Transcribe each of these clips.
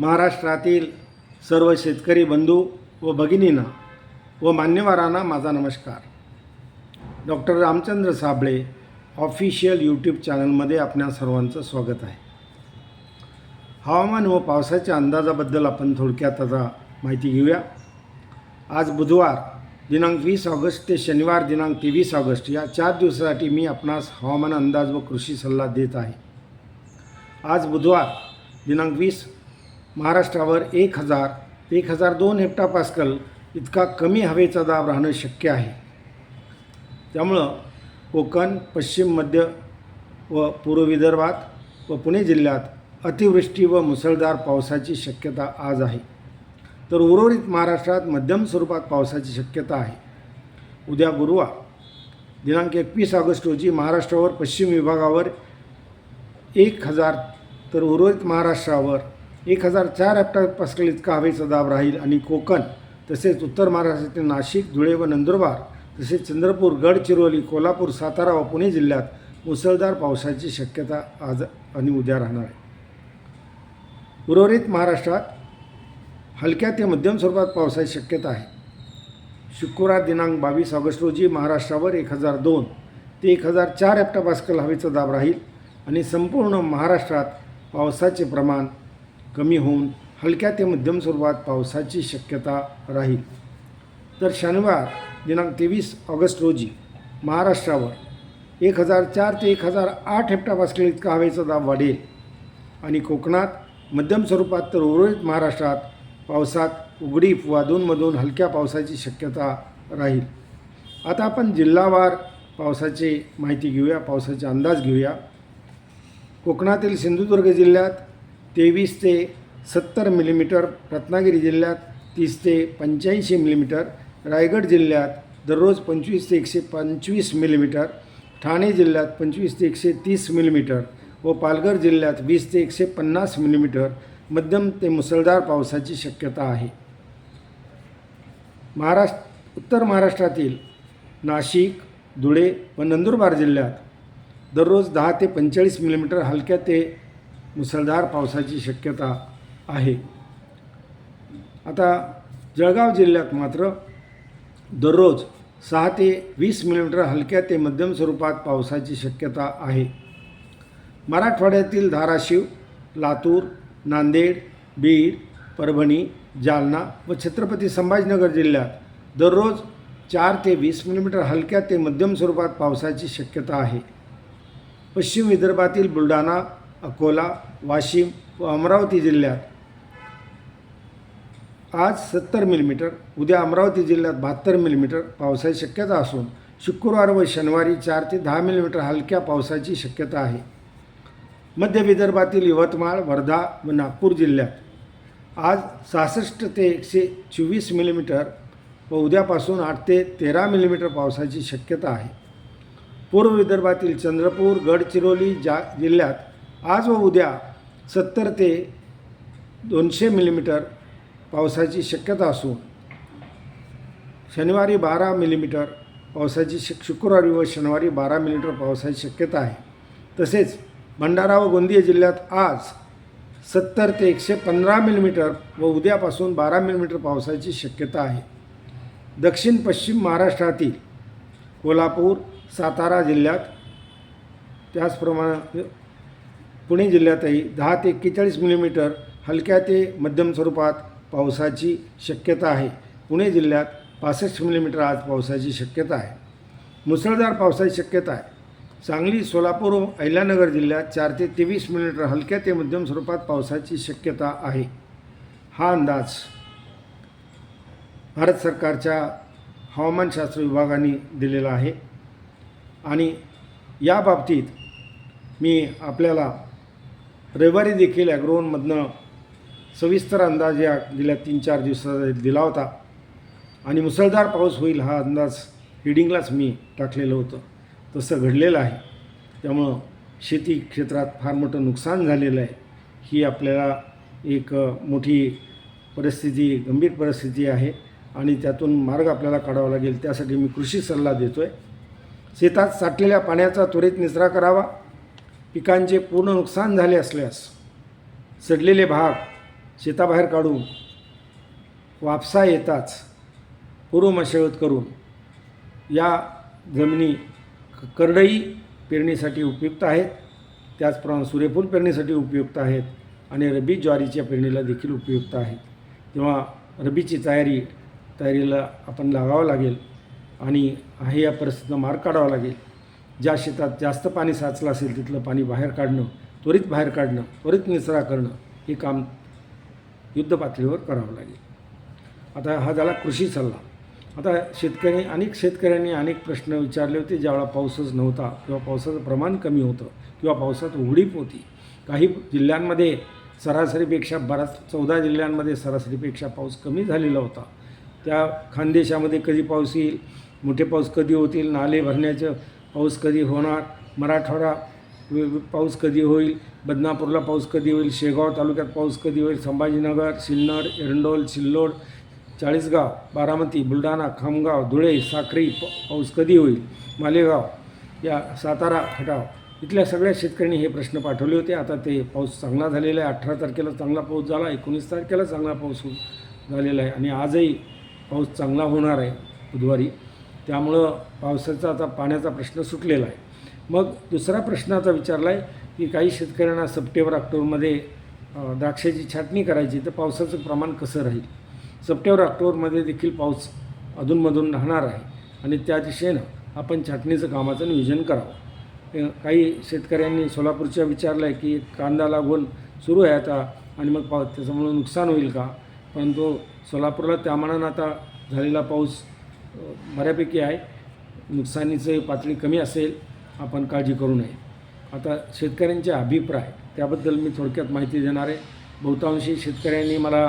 महाराष्ट्रातील सर्व शेतकरी बंधू व भगिनींना व मान्यवरांना माझा नमस्कार. Doctor Ramchandra Sable official YouTube चॅनलमध्ये आपल्या सर्वांचं स्वागत आहे. हवामान व पावसाच्या अंदाजाबद्दल आपण थोडक्यात आता माहिती घेऊया. आज बुधवार दिनांक वीस ऑगस्ट ते शनिवार दिनांक तेवीस ऑगस्ट या चार दिवसासाठी मी आपणास हवामान अंदाज व कृषी सल्ला देत आहे. आज बुधवार दिनांक वीस महाराष्ट्रावर एक हजार एक हजार दोन हेक्टापास्कल इतका कमी हवेचा दाब राहणं शक्य आहे. त्यामुळं कोकण पश्चिम मध्य व पूर्व विदर्भात व पुणे जिल्ह्यात अतिवृष्टी व मुसळधार पावसाची शक्यता आज आहे. तर उर्वरित महाराष्ट्रात मध्यम स्वरूपात पावसाची शक्यता आहे. उद्या गुरुवार दिनांक एकवीस ऑगस्ट रोजी महाराष्ट्रावर पश्चिम विभागावर एक हजार तर उर्वरित महाराष्ट्रावर एक हजार चार हेक्टर पास्कल इतका हवेचा दाब राहील आणि कोकण तसेच उत्तर महाराष्ट्रातील नाशिक धुळे व नंदुरबार तसेच चंद्रपूर गडचिरोली कोल्हापूर सातारा व पुणे जिल्ह्यात मुसळधार पावसाची शक्यता आज आणि उद्या राहणार आहे. उर्वरित महाराष्ट्रात हलक्या ते मध्यम स्वरूपात पावसाची शक्यता आहे. शुक्रवार दिनांक बावीस ऑगस्ट रोजी महाराष्ट्रावर एक हजार दोन ते एक हजार चार हेक्टर पास्कल हवेचा दाब राहील आणि संपूर्ण महाराष्ट्रात पावसाचे प्रमाण कमी होऊन हलक्या ते मध्यम स्वरूपात पावसाची शक्यता राहील. तर शनिवार दिनांक तेवीस ऑगस्ट रोजी महाराष्ट्रावर एक हजार चार ते एक हजार आठ हेक्टर इतका हवेचा दाब वाढेल आणि कोकणात मध्यम स्वरूपात तर उर्वरित महाराष्ट्रात पावसात उघडीप व दोनमधून हलक्या पावसाची शक्यता राहील. आता आपण जिल्हावार पावसाची माहिती घेऊया पावसाचे अंदाज घेऊया. कोकणातील सिंधुदुर्ग जिल्ह्यात तेवीस ते सत्तर मिलीमीटर रत्नागिरी जिल्ह्यात तीस ते पंच्याऐंशी मिलीमीटर रायगड जिल्ह्यात दररोज पंचवीस ते एकशे पंचवीस मिलीमीटर ठाणे जिल्ह्यात पंचवीस ते एकशे तीस मिलीमीटर व पालघर जिल्ह्यात वीस ते एकशे पन्नास मिलीमीटर मध्यम ते मुसळधार पावसाची शक्यता आहे. महाराष्ट्र उत्तर महाराष्ट्रातील नाशिक धुळे व नंदुरबार जिल्ह्यात दररोज दहा ते पंचेचाळीस मिलीमीटर हलक्या ते मुसळधार पावसाची शक्यता आहे. आता जळगाव जिल्ह्यात मात्र दररोज सहा ते वीस मिलीमीटर हलक्या ते मध्यम स्वरूपात पावसाची शक्यता आहे. मराठवाड्यातील धाराशिव लातूर नांदेड बीड परभणी जालना व छत्रपती संभाजीनगर जिल्ह्यात दररोज चार ते वीस मिलीमीटर हलक्या ते मध्यम स्वरूपात पावसाची शक्यता आहे. पश्चिम विदर्भातील बुलढाणा अकोला वाशिम व अमरावती जिल्ह्यात. आज सत्तर मिलीमीटर उद्या अमरावती जिल्ह्यात बहात्तर मिलीमीटर पावसाची शक्यता असून शुक्रवार व शनिवारी चार ते दहा मिलीमीटर हलक्या पावसाची शक्यता आहे. मध्य विदर्भातील यवतमाळ वर्धा व नागपूर जिल्ह्यात. आज सहासष्ट ते एकशे चोवीस मिलीमीटर व उद्यापासून आठ ते तेरा मिलीमीटर पावसाची शक्यता आहे. पूर्व विदर्भातील चंद्रपूर गडचिरोली जा जिल्ह्यात आज व उद्या सत्तर ते दोनशे मिलीमीटर पावसाची शक्यता असून शनिवारी बारा मिलीमीटर पावसाची शक शुक्रवारी व शनिवारी बारा मिलीमीटर पावसाची शक्यता आहे. तसेच भंडारा व गोंदिया जिल्ह्यात आज सत्तर ते एकशे पंधरा मिलीमीटर व उद्यापासून बारा मिलीमीटर पावसाची शक्यता आहे. दक्षिण पश्चिम महाराष्ट्रातील कोल्हापूर सातारा जिल्ह्यात त्याचप्रमाणे पुणे जिल्ह्यातही दहा ते एक्केचाळीस मिलीमीटर हलक्या ते मध्यम स्वरूपात पावसाची शक्यता आहे. पुणे जिल्ह्यात पासष्ट मिलीमीटर आज पावसाची शक्यता आहे. मुसळधार पावसाची शक्यता आहे. सांगली सोलापूर व अहिल्यानगर जिल्ह्यात चार ते तेवीस मिलीमीटर हलक्या ते मध्यम स्वरूपात पावसाची शक्यता आहे. हा अंदाज भारत सरकारच्या हवामानशास्त्र विभागाने दिलेला आहे. आणि याबाबतीत मी आपल्याला रविवारी देखील ॲग्रोवनमधनं सविस्तर अंदाज या गेल्या तीन चार दिवसाचा दिला होता. आणि मुसळधार पाऊस होईल हा अंदाज हिडिंगलाच मी टाकलेलं होतं. तसं घडलेलं आहे. त्यामुळं शेती क्षेत्रात फार मोठं नुकसान झालेलं आहे. ही आपल्याला एक मोठी परिस्थिती गंभीर परिस्थिती आहे. आणि त्यातून मार्ग आपल्याला काढावा लागेल. त्यासाठी मी कृषी सल्ला देतो आहे शेतात साठलेल्या पाण्याचा त्वरित निचरा करावा. पिकांचे पूर्ण नुकसान झाले असल्यास सडलेले भाग शेताबाहेर काढून वापसा येताच पूर्व मशागत करून या जमिनी करडई पेरणीसाठी उपयुक्त आहेत. त्याचप्रमाणे सूर्यफूल पेरणीसाठी उपयुक्त आहेत आणि रबी ज्वारीच्या पेरणीला देखील उपयुक्त आहेत. तेव्हा रब्बीची तयारी तयारीला आपण लागावं लागेल आणि हे या परिस्थितीनं मार्ग काढावा लागेल. ज्या शेतात जास्त पाणी साचलं असेल तिथलं पाणी बाहेर काढणं त्वरित बाहेर काढणं त्वरित निचरा करणं हे काम युद्धपातळीवर करावं लागेल. आता हा झाला कृषी सल्ला. आता शेतकरी अनेक शेतकऱ्यांनी अनेक प्रश्न विचारले होते ज्यावेळा पाऊसच नव्हता किंवा पावसाचं प्रमाण कमी होतं किंवा पावसात उघडीप होती. काही जिल्ह्यांमध्ये सरासरीपेक्षा बराच चौदा जिल्ह्यांमध्ये सरासरीपेक्षा पाऊस कमी झालेला होता. त्या खानदेशामध्ये कधी पाऊस येईल मोठे पाऊस कधी होतील नाले भरण्याचं पाऊस कधी होणार? मराठवाडा वे- पाऊस कधी होईल? बदनापूरला पाऊस कधी होईल? शेगाव तालुक्यात पाऊस कधी होईल? संभाजीनगर सिन्नर एरंडोल सिल्लोड चाळीसगाव बारामती बुलढाणा खामगाव धुळे साक्री प- पाऊस कधी होईल? मालेगाव या सातारा खटाव इथल्या सगळ्या शेतकऱ्यांनी हे प्रश्न पाठवले होते. आता ते पाऊस चांगला झालेला आहे. अठरा तारखेला चांगला पाऊस झाला एकोणीस तारखेला चांगला पाऊस झालेला आहे. आणि आजही पाऊस चांगला होणार आहे. बुधवारी त्यामुळं पावसाचा आता पाण्याचा प्रश्न सुटलेला आहे. मग दुसरा प्रश्न आता विचारला आहे की काही शेतकऱ्यांना सप्टेंबर ऑक्टोबरमध्ये द्राक्षाची छाटणी करायची तर पावसाचं प्रमाण कसं राहील? सप्टेंबर ऑक्टोबरमध्ये देखील पाऊस अधूनमधून राहणार आहे आणि त्या दिशेनं आपण छाटणीचं कामाचं नियोजन करावं. काही शेतकऱ्यांनी सोलापूरच्या विचारलं आहे की कांदा लागवण सुरू आहे आता आणि मग पाव त्याच्यामुळं नुकसान होईल का? परंतु सोलापूरला त्यामानानं आता झालेला पाऊस बऱ्यापैकी आहे. नुकसानीचं पातळी कमी असेल आपण काळजी करू नये. आता शेतकऱ्यांचे अभिप्राय त्याबद्दल मी थोडक्यात माहिती देणार आहे. बहुतांशी शेतकऱ्यांनी मला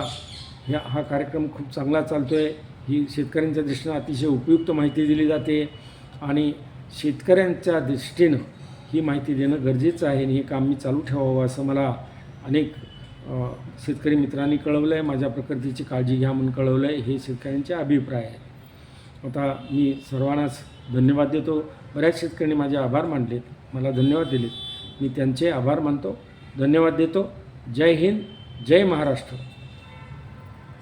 ह्या हा कार्यक्रम खूप चांगला चालतो आहे ही शेतकऱ्यांच्या दृष्टीनं अतिशय उपयुक्त माहिती दिली जाते आणि शेतकऱ्यांच्या दृष्टीनं ही माहिती देणं गरजेचं आहे आणि हे काम मी चालू ठेवावं असं मला अनेक शेतकरी मित्रांनी कळवलं आहे माझ्या प्रकृतीची काळजी घ्या म्हणून कळवलं आहे हे शेतकऱ्यांचे अभिप्राय आहेत आता मी सर्वांनाच धन्यवाद देतो. बऱ्याच शेतकऱ्यांनी माझे आभार मानलेत. मला धन्यवाद दिलेत. मी त्यांचे आभार मानतो. धन्यवाद देतो. जय हिंद. जय महाराष्ट्र.